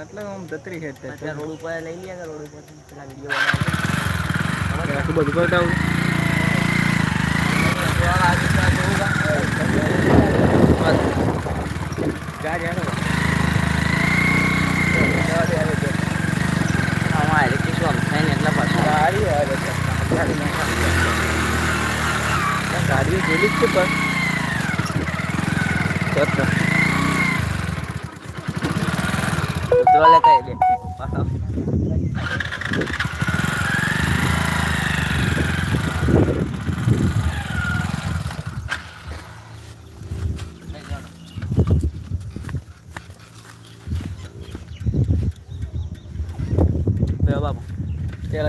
એટલે આમ જતરી હેઠ અત્યારે રોડ ઉપર લઈ લઈએ કે રોડ ઉપર. પેલા વીડિયો આટલું બધું બતાવું આમાં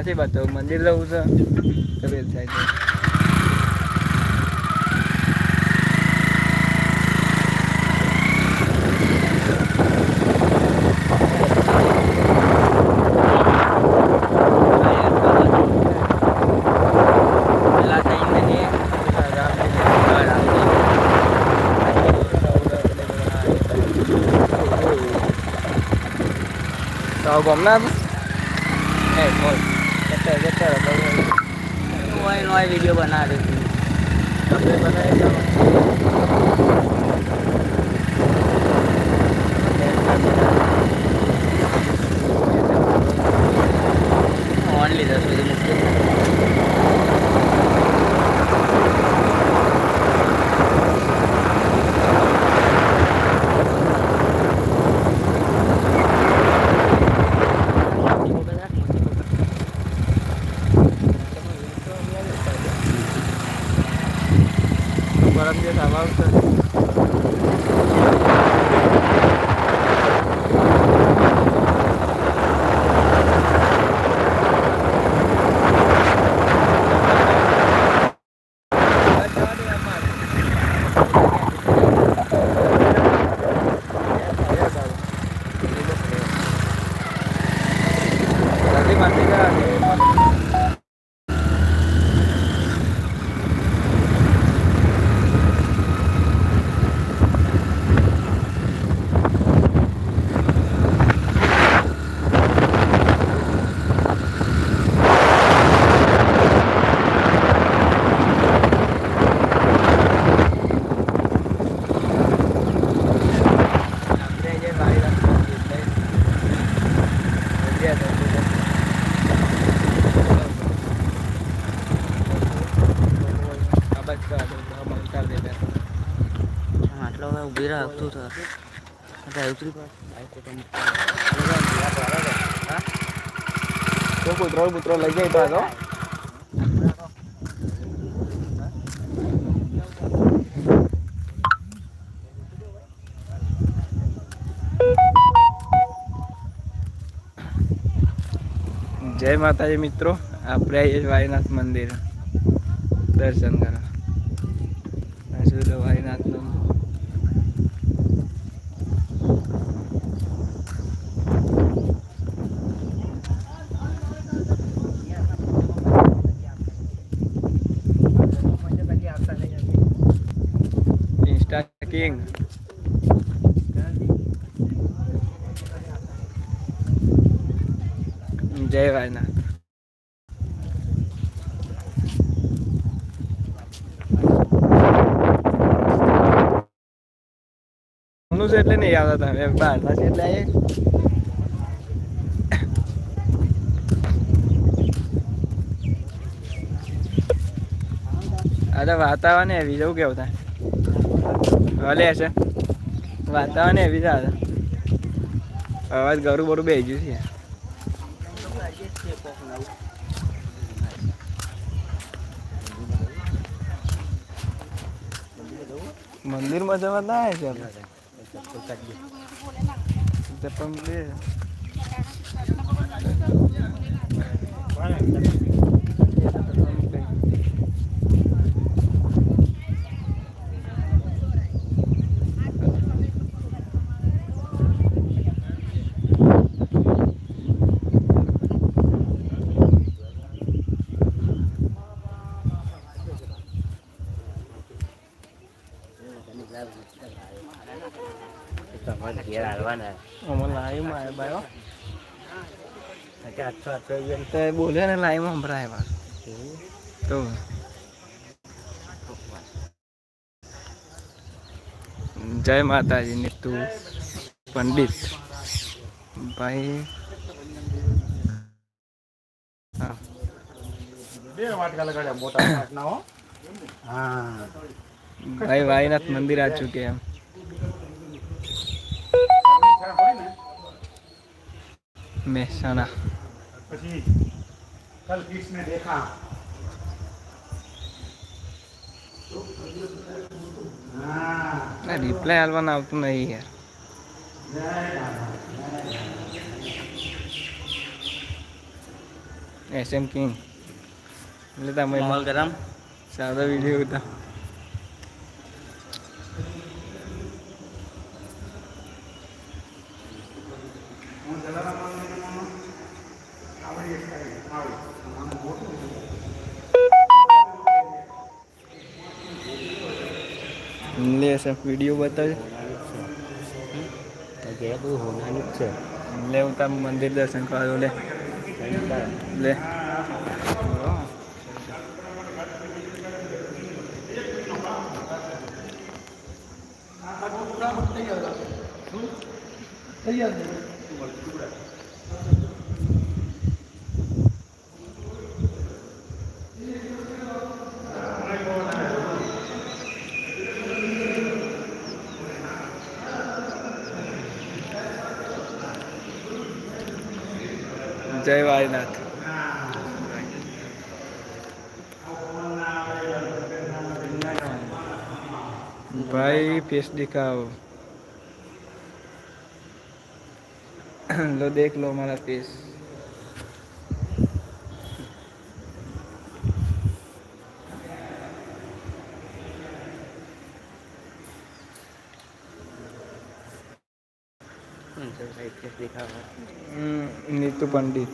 પેલાથી બતાવું મંદિર જવું છે કબીર સાહેબ પેલા થઈને ને તો ગમના એ નોય નોય વીડિયો બનાવે બનાવી 把这个 ઊભી રાખતું તો અત્યારે ઉતરી તો કૂતરો કુતરો લઈ જાય તો જય માતાજી મિત્રો, આપણે આવીએ વારીનાથ મંદિર. દર્શન કરવા. આ શું છે વાયનાથનું ઇન્સ્ટા કિંગ જય વાયનાથ નું છે એટલે નહીં આવતા તમે બહારના છે એટલે આવીએ અરે વાતાવરણ એવી જવું કેવું થાય ભલે છે. વાતાવરણ એવી છે. અવાજ ગરું બરું બે ગયું છે. મંદિરમાં જવા ના આવે છે આપણે આવ્યા તો બોલ્યો ને સંભળાય તો જય માતાજી નીતુ પંડિત. ભાઈ. ભાઈ વાયનાથ મંદિર આ ચૂકે એમ. મહેસાણા પછી કલ કિસને દેખા. રિપ્લાય હાલવાનું આવતું નહીં યાર. એસ એમ કિંગ એટલે તમે સાદો વીડિયો હતા સર વીડિયો બતાવે. ઘેર બધું હોનાનું જ છે. લે હું તાર મંદિર દર્શન કરવા લે. લે. જય વાહિનાથ ભાઈ ફેસ દિખાઓ લો દેખ લો મારા ફેસ પંડિત.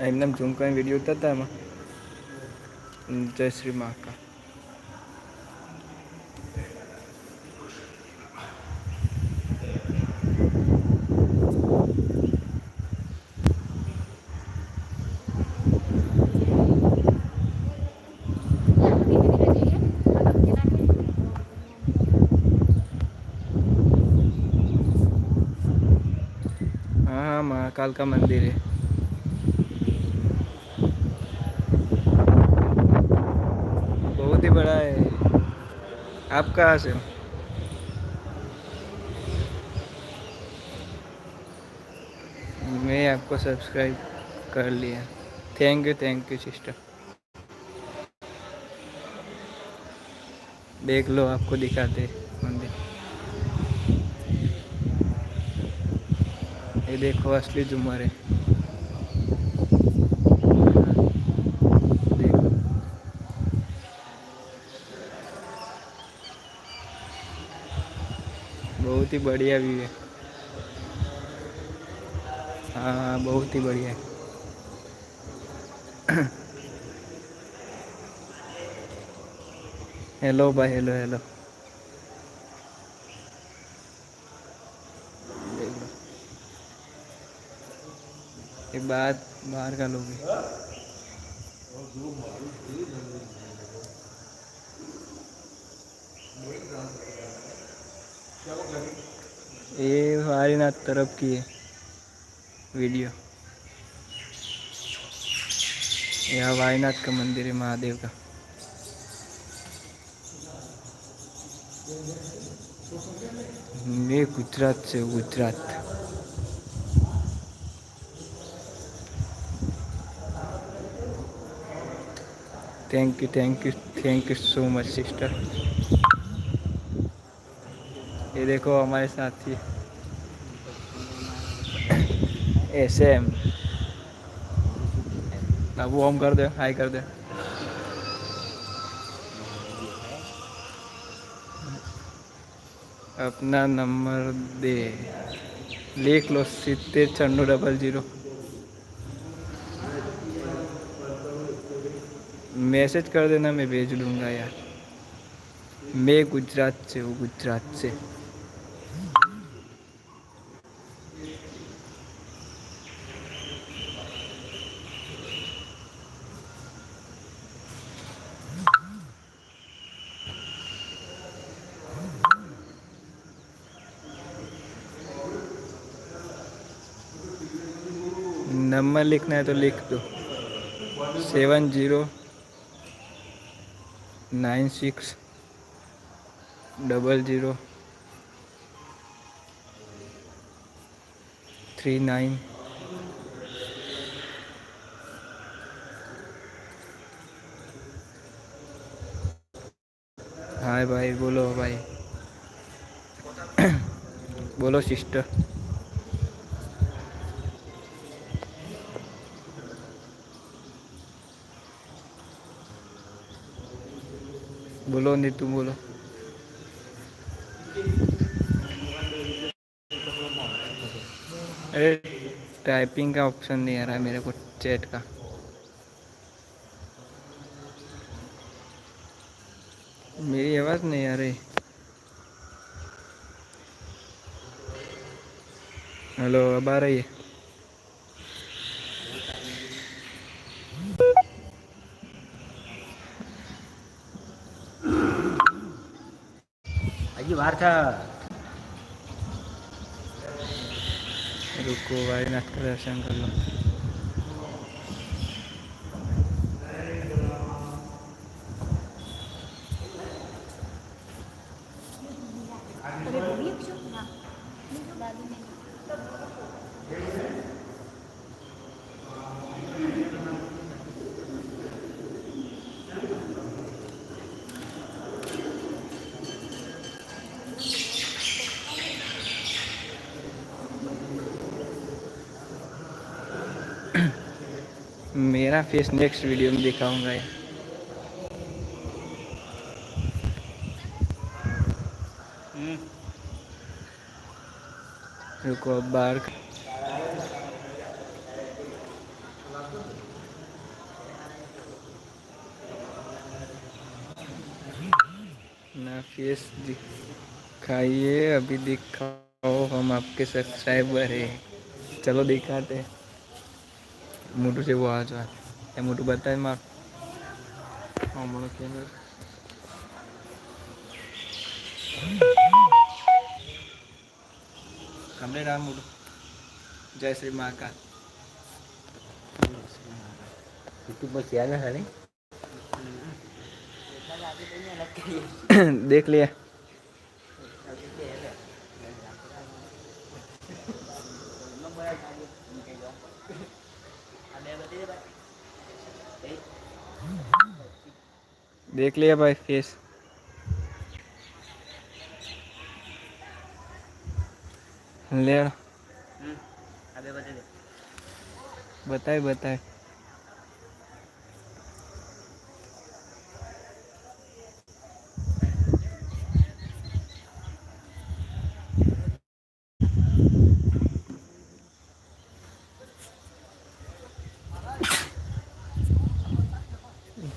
એમને ઝૂમ કરીને વીડિયો ઉતારતા એમાં? જય શ્રી મહાકાલ. महाकाल का मंदिर है। बहुत ही बड़ा है। आप कहाँ से हो? मैं आपको सब्सक्राइब कर लिया। Thank you thank you sister देख लो, आपको दिखाते मंदिर। ये देखो, असली झूमर है बहुत ही बढ़िया व्यू है। हाँ बहुत ही बढ़िया है। हेलो भाई हेलो हेलो बात बाहर का लोग ये वारीनाथ तरफ़ की है वीडियो। यहाँ वारीनाथ का मंदिर है, महादेव का। मैं गुजरात से Gujarat. Thank you thank you thank you so much sister ये देखो हमारे साथी। ऐसे एम वो होम कर दे, हाय कर दे। अपना नंबर दे। लिख लो सितर छन्नू डबल ज़ीरो मैसेज कर देना, मैं भेज लूँगा यार। मैं गुजरात से हूँ, गुजरात से। नंबर लिखना है तो लिख दो। Seven zero nine six double zero three nine hi भाई बोलो भाई बोलो सिस्टर बोलो, नीतू बोलो। अरे टाइपिंग का ऑप्शन नहीं आ रहा है मेरे को चैट का। मेरी आवाज़ नहीं आ रही। हेलो अब आ रही है। মার্কার रुको भाई नाटक दर्शन कर लो मेरा फेस नेक्स्ट वीडियो में दिखाऊँगा रुको अब बाहर ना फेस दिखाइए, अभी दिखाओ, हम आपके सब्सक्राइबर है। चलो दिखाते हैं। મોટું જેવું આવે છે એ મોટું બતાવી માર. હમણાં કેમેરો કમરે રામ મોટું? જય શ્રી મહાકાલ. યુટ્યુબ પર ક્યાં ના હારી દેખ લે. Thank you. देख लिया भाई फेस। ले। बताए बताए।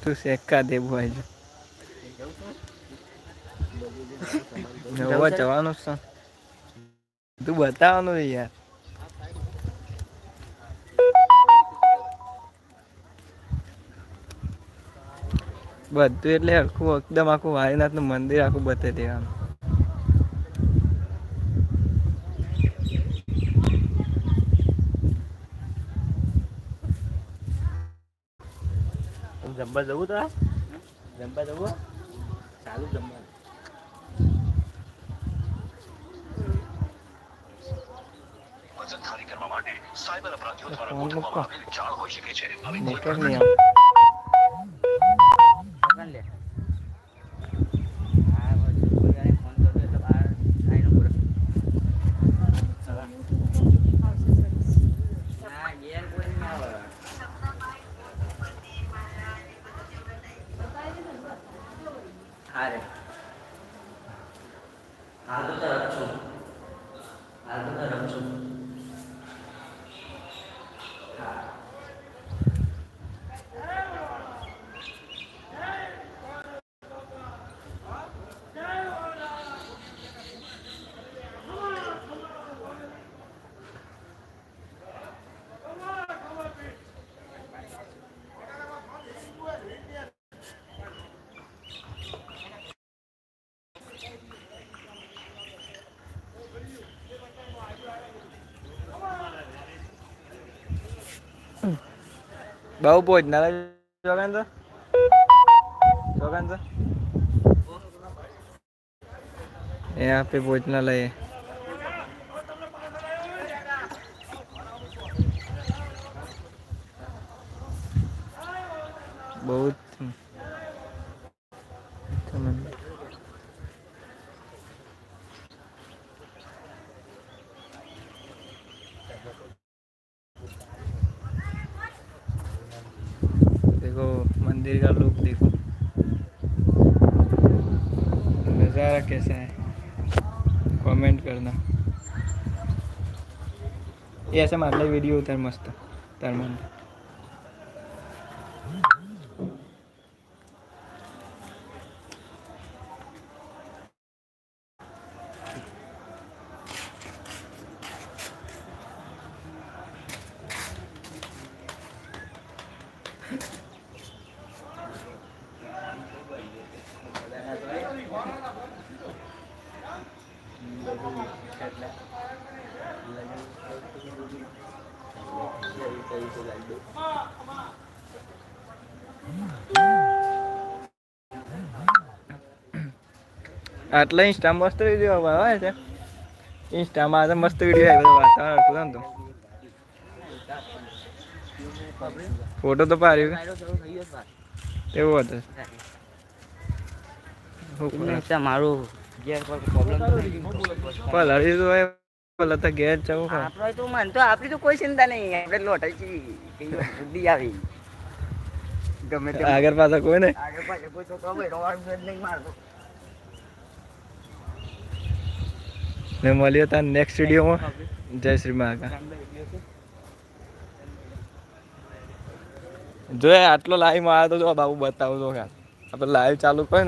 તું શેકા દે ભાઈ નવા જવાનું છે. તું બતાવવાનું છે યાર. બધું એટલે આખું એકદમ આખું વારીનાથનું મંદિર આખું બતાવી દેવાનું. જમવા જવું તો? જમવા જવું? સારું જમવાનું ફોન મૂકો. નેટવર્ક નહીં આવે હારે હાલ તો તરફ છું আর। બહુ ભોજનાલય જોગાન તો જોગાન તો यहाँ पे भोजनालय है बहुत मंदिर का लुक देखो। नज़ारा कैसा है? कमेंट करना। ये ऐसे मार ले वीडियो उतर मस्त तार मन આટલા ઇન્સ્ટામાં મસ્ત વીડિયો આવે છે. ઇન્સ્ટામાં આજે મસ્ત વીડિયો આવે વાતાવરણ હતું ને તો. ફોટો તો પાડ્યો તેવું હતું? મારું હરી તો પેલા તો ઘેર જવું આપણે તો મન તો આપણી તો કોઈ ચિંતા નહીં. આપણે લોટાઈ છીએ બુદ્ધિ આવી. ગમે તે આગળ પાછળ કોઈ ને આગળ પાછળ કોઈ છોકરો હોય રોવાનું નહીં મારતો. ને મળીએ તાર નેક્સ્ટ વિડીયોમાં. જય શ્રી મહાકાલ. જો આટલો લાઈવ આવ્યો તો જો બાબુ બતાવું તો ખાલી આપણે લાઈવ ચાલુ કરે ને